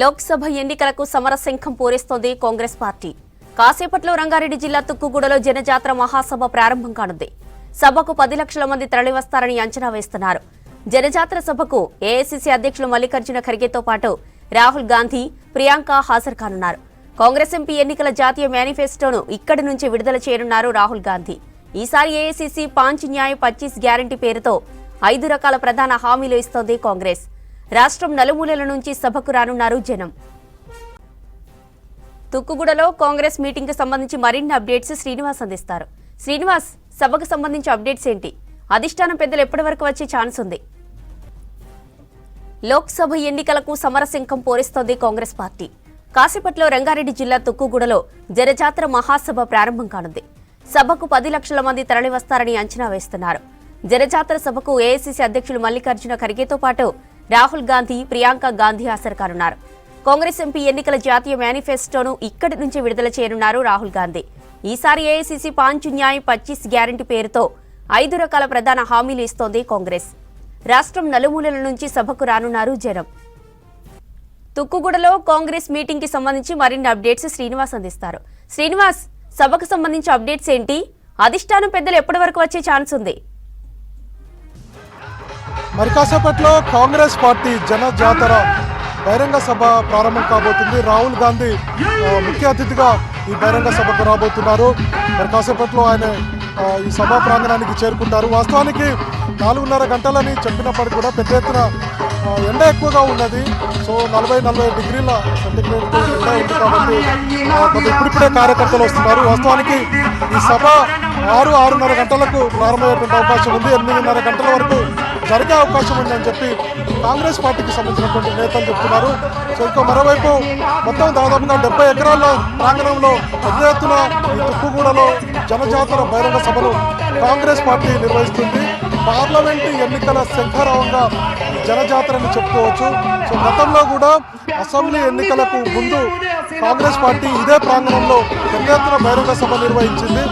లోక్సభ ఎన్నికలకు సమరశంఖం పూరిస్తోంది కాంగ్రెస్ పార్టీ. కాసేపట్లో రంగారెడ్డి జిల్లా తుక్కుగూడలో జనజాతర మహాసభ ప్రారంభం కానుంది. సభకు పది లక్షల మంది తరలివస్తారని అంచనా వేస్తున్నారు. జనజాతర సభకు ఏఐసిసి అధ్యక్షులు మల్లికార్జున ఖర్గేతో పాటు రాహుల్ గాంధీ ప్రియాంక హాజరు కానున్నారు. కాంగ్రెస్ ఎంపీ ఎన్నికల జాతీయ మేనిఫెస్టోను ఇక్కడి నుంచి విడుదల చేయనున్నారు రాహుల్ గాంధీ. ఈసారి ఏఐసిసి పాంచ్ న్యాయ పచ్చీస్ గ్యారంటీ పేరుతో ఐదు రకాల ప్రధాన హామీలు ఇస్తోంది కాంగ్రెస్. రాష్ట్రం నలుమూలల నుంచి సభకు రానున్నారు జనం. తుక్కుగూడలో కాంగ్రెస్ మీటింగ్కు సంబంధించి మరిన్ని అప్డేట్స్ శ్రీనివాస్ అందిస్తారు. శ్రీనివాస్ సభకు సంబంధించి అప్డేట్స్ ఏంటి? అధిష్టానం పెద్దలు ఎప్పటి వరకు వచ్చే ఛాన్స్ ఉంది? లోక్సభ ఎన్నికలకు సమరశంఖం పోరిస్తోంది కాంగ్రెస్ పార్టీ. కాసేపట్లో రంగారెడ్డి జిల్లా తుక్కుగూడలో జనజాతర మహాసభ ప్రారంభం కానుంది. సభకు పది లక్షల మంది తరలివస్తారని అంచనా వేస్తున్నారు. జనజాతర సభకు ఏఐసిసి అధ్యక్షులు మల్లికార్జున ఖర్గేతో పాటు రాహుల్ గాంధీ ప్రియాంక గాంధీ హాజరు కానున్నారు కాంగ్రెస్ ఎంపీ ఎన్నికల జాతీయ మేనిఫెస్టోను ఇక్కడి నుంచి విడుదల చేయనున్నారు రాహుల్ గాంధీ. ఈసారి ఏఐసీసీ పాంచ్ న్యాయ్ పచ్చీస్ గ్యారంటీ పేరుతో ఐదు రకాల ప్రధాన హామీలు ఇస్తోంది కాంగ్రెస్. రాష్ట్రం నలుమూలల నుంచి సభకు రానున్నారు జనం. తుక్కుగూడలో కాంగ్రెస్ మీటింగ్కి సంబంధించి మరిన్ని అప్డేట్స్ శ్రీనివాస్ అందిస్తారు. శ్రీనివాస్ సభకు సంబంధించి అప్డేట్స్ ఏంటి? అధిష్టానం పెద్దలు ఎప్పటి వరకు వచ్చే ఛాన్స్ ఉంది? మరి కాసేపట్లో కాంగ్రెస్ పార్టీ జన జాతర బహిరంగ సభ ప్రారంభం కాబోతుంది. రాహుల్ గాంధీ ముఖ్య అతిథిగా ఈ బహిరంగ సభకు రాబోతున్నారు. మరి కాసేపట్లో ఆయన ఈ సభా ప్రాంగణానికి చేరుకుంటారు. వాస్తవానికి నాలుగున్నర గంటలని చెప్పినప్పటికీ కూడా పెద్ద ఎత్తున ఎండ ఎక్కువగా ఉన్నది. సో నలభై నలభై డిగ్రీల సెంటిగ్రేడ్ ఎండ ఉంది కాబట్టి ఇప్పుడిప్పుడే కార్యకర్తలు వస్తున్నారు. వాస్తవానికి ఈ సభ ఆరు ఆరున్నర గంటలకు ప్రారంభమయ్యేటువంటి అవకాశం ఉంది. ఎనిమిదిన్నర గంటల వరకు జరిగే అవకాశం ఉందని చెప్పి కాంగ్రెస్ పార్టీకి సంబంధించినటువంటి నేతలు చెప్తున్నారు. సో ఇంకో మరోవైపు మొత్తం దాదాపుగా డెబ్బై ఎకరాల ప్రాంగణంలో పెద్ద ఎత్తున ఈ తుక్కుగూడలో జనజాతర బహిరంగ సభను కాంగ్రెస్ పార్టీ నిర్వహిస్తుంది. పార్లమెంటు ఎన్నికల శంఖారావంగా జనజాతరని చెప్పుకోవచ్చు. సో గతంలో కూడా అసెంబ్లీ ఎన్నికలకు ముందు కాంగ్రెస్ పార్టీ ఇదే ప్రాంగణంలో పెద్ద ఎత్తున బహిరంగ సభ నిర్వహించింది.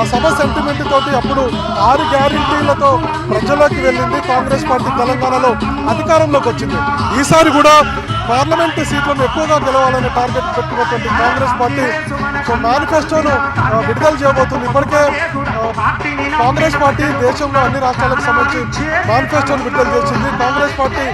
ఆ సభ సెంటిమెంట్ తోటి అప్పుడు ఆరు గ్యారంటీలతో ప్రజల్లోకి వెళ్ళింది కాంగ్రెస్ పార్టీ తెలంగాణలో అధికారంలోకి వచ్చింది. ఈసారి కూడా పార్లమెంటు సీట్లను ఎక్కువగా గెలవాలనే టార్గెట్ పెట్టుకున్నటువంటి కాంగ్రెస్ పార్టీ సో మేనిఫెస్టోను విడుదల చేయబోతుంది. ఇప్పటికే కాంగ్రెస్ పార్టీ దేశంలో అన్ని రాష్ట్రాలకు సంబంధించి మేనిఫెస్టోను విడుదల చేసింది. కాంగ్రెస్ పార్టీ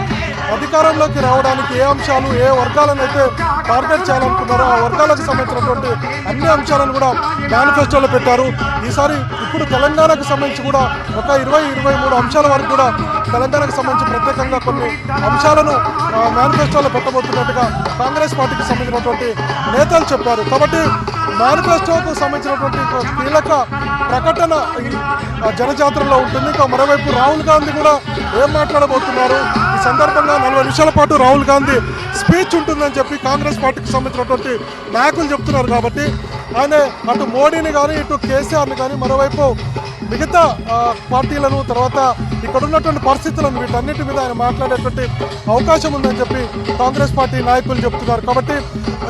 అధికారంలోకి రావడానికి ఏ అంశాలు ఏ వర్గాలను అయితే టార్గెట్ చేయాలనుకున్నారో ఆ వర్గాలకు సంబంధించినటువంటి అన్ని అంశాలను కూడా మేనిఫెస్టోలో పెట్టారు. ఈసారి ఇప్పుడు తెలంగాణకు సంబంధించి కూడా ఒక ఇరవై ఇరవై మూడు అంశాల వరకు కూడా తెలంగాణకు సంబంధించి ప్రత్యేకంగా కొన్ని అంశాలను మేనిఫెస్టోలో పెట్టబోతున్నట్టుగా కాంగ్రెస్ పార్టీకి సంబంధించినటువంటి నేతలు చెప్పారు. కాబట్టి మేనిఫెస్టోకు సంబంధించినటువంటి కీలక ప్రకటన జనజాతరలో ఉంటుంది. ఇంకా మరోవైపు రాహుల్ గాంధీ కూడా ఏం మాట్లాడబోతున్నారు? ఈ సందర్భంగా నలభై నిమిషాల పాటు రాహుల్ గాంధీ స్పీచ్ ఉంటుందని చెప్పి కాంగ్రెస్ పార్టీకి సంబంధించినటువంటి నాయకులు చెప్తున్నారు కాబట్టి ఆయన అటు మోడీని కానీ ఇటు కేసీఆర్ని కానీ మరోవైపు మిగతా పార్టీలను తర్వాత ఇక్కడ ఉన్నటువంటి పరిస్థితులను వీటన్నిటి మీద ఆయన మాట్లాడేటువంటి అవకాశం ఉందని చెప్పి కాంగ్రెస్ పార్టీ నాయకులు చెప్తున్నారు. కాబట్టి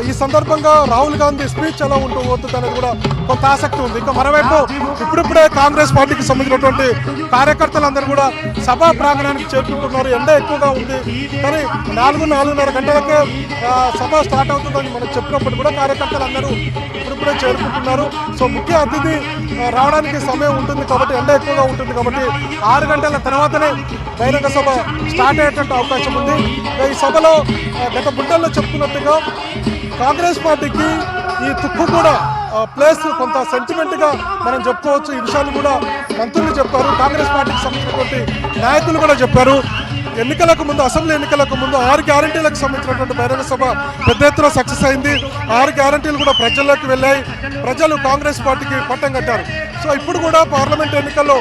ఈ సందర్భంగా రాహుల్ గాంధీ స్పీచ్ ఎలా ఉంటూ పోతుంది అనేది కూడా కొంత ఆసక్తి ఉంది. ఇంకా మరోవైపు ఇప్పుడిప్పుడే కాంగ్రెస్ పార్టీకి సంబంధించినటువంటి కార్యకర్తలందరూ కూడా సభా ప్రాంగణానికి చేరుకుంటున్నారు. ఎండ ఎక్కువగా ఉంది. కానీ నాలుగు నాలుగున్నర గంటలకే సభ స్టార్ట్ అవుతుందని మనం చెప్పినప్పుడు కూడా కార్యకర్తలందరూ ఇప్పుడిప్పుడే చేరుకుంటున్నారు. సో ముఖ్య అతిథి రావడానికి సమయం ఉంటుంది కాబట్టి ఎండ ఎక్కువగా ఉంటుంది కాబట్టి ఆరు గంటల తర్వాతనే బహిరంగ సభ స్టార్ట్ అయ్యేటువంటి అవకాశం ఉంది. ఈ సభలో గత బుడ్డల్లో చెప్తున్నట్టుగా కాంగ్రెస్ పార్టీకి ఈ తుక్కు కూడా ప్లేస్ కొంత సెంటిమెంట్గా మనం చెప్పుకోవచ్చు. ఈ విషయాన్ని కూడా మంత్రులు చెప్పారు కాంగ్రెస్ పార్టీకి సంబంధించినటువంటి నాయకులు కూడా చెప్పారు. ఎన్నికలకు ముందు అసెంబ్లీ ఎన్నికలకు ముందు ఆరు గ్యారంటీలకు సంబంధించినటువంటి బహిరంగ సభ పెద్ద ఎత్తున సక్సెస్ అయింది. ఆరు గ్యారంటీలు కూడా ప్రజల్లోకి వెళ్ళాయి. ప్రజలు కాంగ్రెస్ పార్టీకి పట్టం కట్టారు. సో ఇప్పుడు కూడా పార్లమెంట్ ఎన్నికల్లో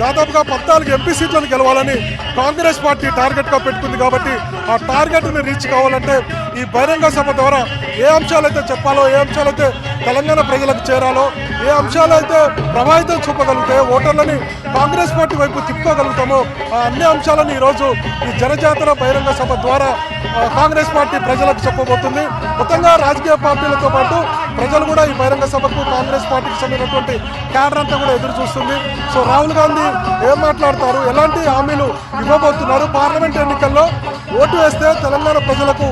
దాదాపుగా పద్నాలుగు ఎంపీ సీట్లను గెలవాలని కాంగ్రెస్ పార్టీ టార్గెట్గా పెట్టుకుంది కాబట్టి ఆ టార్గెట్ని రీచ్ కావాలంటే ఈ బహిరంగ సభ ద్వారా ఏ అంశాలైతే చెప్పాలో ఏ అంశాలైతే తెలంగాణ ప్రజలకు చేరాలో ఏ అంశాలైతే ప్రభావితం చూపగలిగితే ఓటర్లని కాంగ్రెస్ పార్టీ వైపు తిప్పుకోగలుగుతామో ఆ అన్ని అంశాలను ఈరోజు ఈ జనజాతర బహిరంగ సభ ద్వారా కాంగ్రెస్ పార్టీ ప్రజలకు చెప్పబోతుంది. మొత్తంగా రాజకీయ పార్టీలతో పాటు ప్రజలు కూడా ఈ బహిరంగ సభకు కాంగ్రెస్ పార్టీకి చెందినటువంటి క్యాడర్ అంతా కూడా ఎదురు చూస్తుంది. సో రాహుల్ గాంధీ ఏం మాట్లాడతారు? ఎలాంటి హామీలు ఇవ్వబోతున్నారు? పార్లమెంట్ ఎన్నికల్లో ఓటు వేస్తే తెలంగాణ ప్రజలకు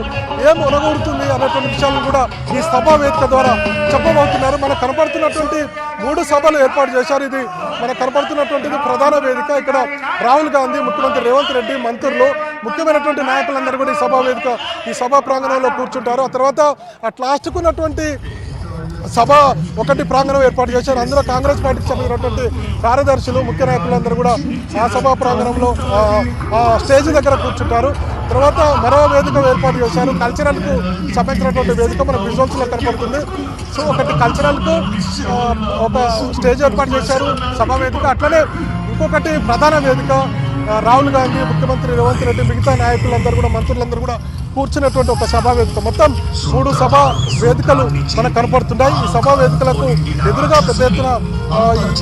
ఏం ఒనగూరుతుంది అనేటువంటి విషయాలను కూడా ఈ సభా వేదిక ద్వారా చెప్పబోతున్నారు. మనకు కనపడుతున్నటువంటి మూడు సభలు ఏర్పాటు చేశారు. ఇది మనకు కనపడుతున్నటువంటిది ప్రధాన వేదిక. ఇక్కడ రాహుల్ గాంధీ ముఖ్యమంత్రి రేవంత్ రెడ్డి మంత్రులు ముఖ్యమైనటువంటి నాయకులందరూ కూడా ఈ సభా వేదిక ఈ సభా ప్రాంగణంలో కూర్చుంటారు. ఆ తర్వాత అట్ లాస్ట్కు ఉన్నటువంటి సభ ఒకటి ప్రాంగణం ఏర్పాటు చేశారు. అందులో కాంగ్రెస్ పార్టీకి చెందినటువంటి కార్యదర్శులు ముఖ్య నాయకులందరూ కూడా ఆ సభా ప్రాంగణంలో ఆ, స్టేజ్ దగ్గర కూర్చుంటారు. తర్వాత మరో వేదిక ఏర్పాటు చేశారు. కల్చరల్కు సంబంధించినటువంటి వేదిక మన విజువల్స్లో కనపడుతుంది. సో ఒకటి కల్చరల్కు ఒక స్టేజ్ ఏర్పాటు చేశారు సభా వేదిక. అట్లనే ఇంకొకటి ప్రధాన వేదిక రాహుల్ గాంధీ ముఖ్యమంత్రి రేవంత్ రెడ్డి మిగతా నాయకులందరూ కూడా మంత్రులందరూ కూడా కూర్చున్నటువంటి ఒక సభా వేదిక. మొత్తం మూడు సభా వేదికలు మనకు కనపడుతున్నాయి. ఈ సభా వేదికలకు ఎదురుగా పెద్ద ఎత్తున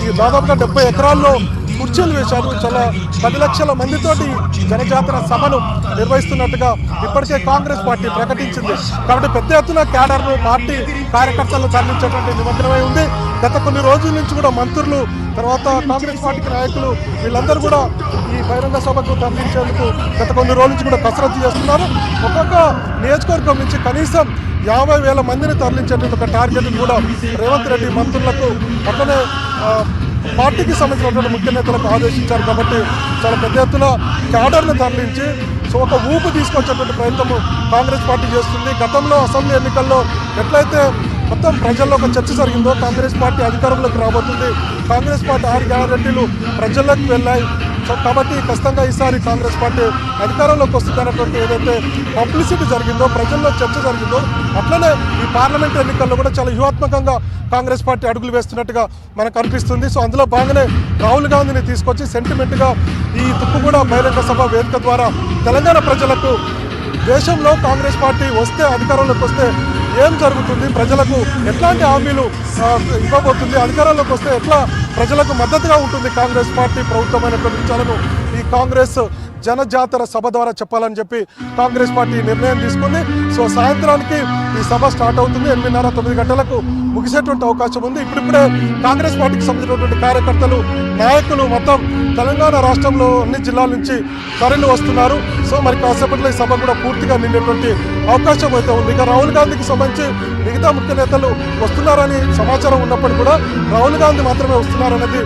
ఈ దాదాపుగా డెబ్బై ఎకరాల్లో కుర్చీలు వేశారు. చాలా పది లక్షల మందితోటి జనజాతర సభను నిర్వహిస్తున్నట్టుగా ఇప్పటికే కాంగ్రెస్ పార్టీ ప్రకటించింది. కాబట్టి పెద్ద ఎత్తున క్యాడర్ను పార్టీ కార్యకర్తలను తరలించేటువంటి నిమగ్నమై ఉంది. గత కొన్ని రోజుల నుంచి కూడా మంత్రులు తర్వాత కాంగ్రెస్ పార్టీకి నాయకులు వీళ్ళందరూ కూడా ఈ బహిరంగ సభకు తరలించేందుకు గత కొన్ని రోజుల నుంచి కూడా కసరత్తు చేస్తున్నారు. ఒక్కొక్క నియోజకవర్గం నుంచి కనీసం యాభై వేల మందిని తరలించేటువంటి ఒక టార్గెట్ కూడా రేవంత్ రెడ్డి మంత్రులకు అట్లనే పార్టీకి సంబంధించినటువంటి ముఖ్య నేతలకు ఆదేశించారు కాబట్టి చాలా పెద్ద ఎత్తున క్యాడర్ను తరలించి సో ఒక ఊపు తీసుకొచ్చేటువంటి ప్రయత్నం కాంగ్రెస్ పార్టీ చేస్తుంది. గతంలో అసెంబ్లీ ఎన్నికల్లో ఎట్లయితే మొత్తం ప్రజల్లో ఒక చర్చ జరిగిందో కాంగ్రెస్ పార్టీ అధికారంలోకి రాబోతుంది. కాంగ్రెస్ పార్టీ ఆరు గ్యారంటీలు ప్రజల్లోకి వెళ్ళాయి. కాబట్టి ఖచ్చితంగా ఈసారి కాంగ్రెస్ పార్టీ అధికారంలోకి వస్తుంది అనేటువంటి ఏదైతే పబ్లిసిటీ జరిగిందో ప్రజల్లో చర్చ జరిగిందో అట్లనే ఈ పార్లమెంట్ ఎన్నికల్లో కూడా చాలా వ్యూహాత్మకంగా కాంగ్రెస్ పార్టీ అడుగులు వేస్తున్నట్టుగా మనకు అనిపిస్తుంది. సో అందులో భాగంగానే రాహుల్ గాంధీని తీసుకొచ్చి సెంటిమెంట్గా ఈ తుక్కుగూడ బహిరంగ సభ వేదిక ద్వారా తెలంగాణ ప్రజలకు దేశంలో కాంగ్రెస్ పార్టీ వస్తే అధికారంలోకి వస్తే ఏం జరుగుతుంది? ప్రజలకు ఎట్లాంటి హామీలు ఇవ్వబోతుంది? అధికారంలోకి వస్తే ఎట్లా ప్రజలకు మద్దతుగా ఉంటుంది కాంగ్రెస్ పార్టీ ప్రభుత్వం అనేటువంటి విషయాలను ఈ కాంగ్రెస్ జనజాతర సభ ద్వారా చెప్పాలని చెప్పి కాంగ్రెస్ పార్టీ నిర్ణయం తీసుకుంది. సో సాయంత్రానికి ఈ సభ స్టార్ట్ అవుతుంది. ఎనిమిదిన్నర తొమ్మిది గంటలకు ముగిసేటువంటి అవకాశం ఉంది. ఇప్పుడిప్పుడే కాంగ్రెస్ పార్టీకి సంబంధించినటువంటి కార్యకర్తలు నాయకులు మొత్తం తెలంగాణ రాష్ట్రంలో అన్ని జిల్లాల నుంచి తరలి వస్తున్నారు. సో మరి కాసేపట్లో ఈ సభ కూడా పూర్తిగా నిండేటువంటి అవకాశం అయితే ఉంది. ఇక రాహుల్ గాంధీకి సంబంధించి మిగతా ముఖ్య నేతలు వస్తున్నారని సమాచారం ఉన్నప్పటికీ కూడా రాహుల్ గాంధీ మాత్రమే వస్తున్నారనేది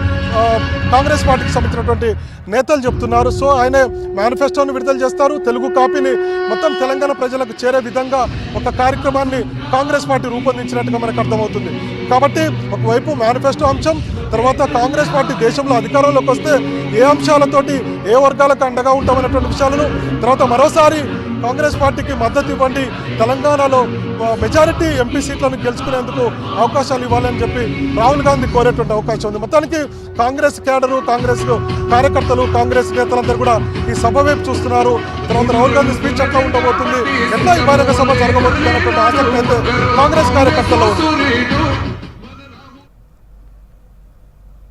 కాంగ్రెస్ పార్టీకి సంబంధించినటువంటి నేతలు చెప్తున్నారు. సో ఆయన మేనిఫెస్టోను విడుదల చేస్తారు. తెలుగు కాపీని మొత్తం తెలంగాణ ప్రజలకు చేరే విధంగా ఒక కార్యక్రమాన్ని కాంగ్రెస్ పార్టీ రూపొందించినట్టుగా మనకు అర్థమవుతుంది. కాబట్టి ఒకవైపు మేనిఫెస్టో అంశం తర్వాత కాంగ్రెస్ పార్టీ దేశంలో అధికారంలోకి వస్తే ఏ అంశాలతోటి ఏ వర్గాలకు అండగా ఉంటామనేటువంటి విషయాలను తర్వాత మరోసారి కాంగ్రెస్ పార్టీకి మద్దతు ఇవ్వండి. తెలంగాణలో మెజారిటీ ఎంపీ సీట్లను గెలుచుకునేందుకు అవకాశాలు ఇవ్వాలని చెప్పి రాహుల్ గాంధీ కోరేటువంటి అవకాశం ఉంది. మొత్తానికి కాంగ్రెస్ క్యాడరు కాంగ్రెస్ కార్యకర్తలు కాంగ్రెస్ నేతలందరూ కూడా ఈ సభ వైపు చూస్తున్నారు. తర్వాత రాహుల్ గాంధీ స్పీచ్ ఎట్లా ఉండబోతుంది? ఎట్లా ఈ బహిరంగ సభ జరగబోతుంది అనేటువంటి ఆసక్తి అయితే కాంగ్రెస్ కార్యకర్తల్లో ఉంది.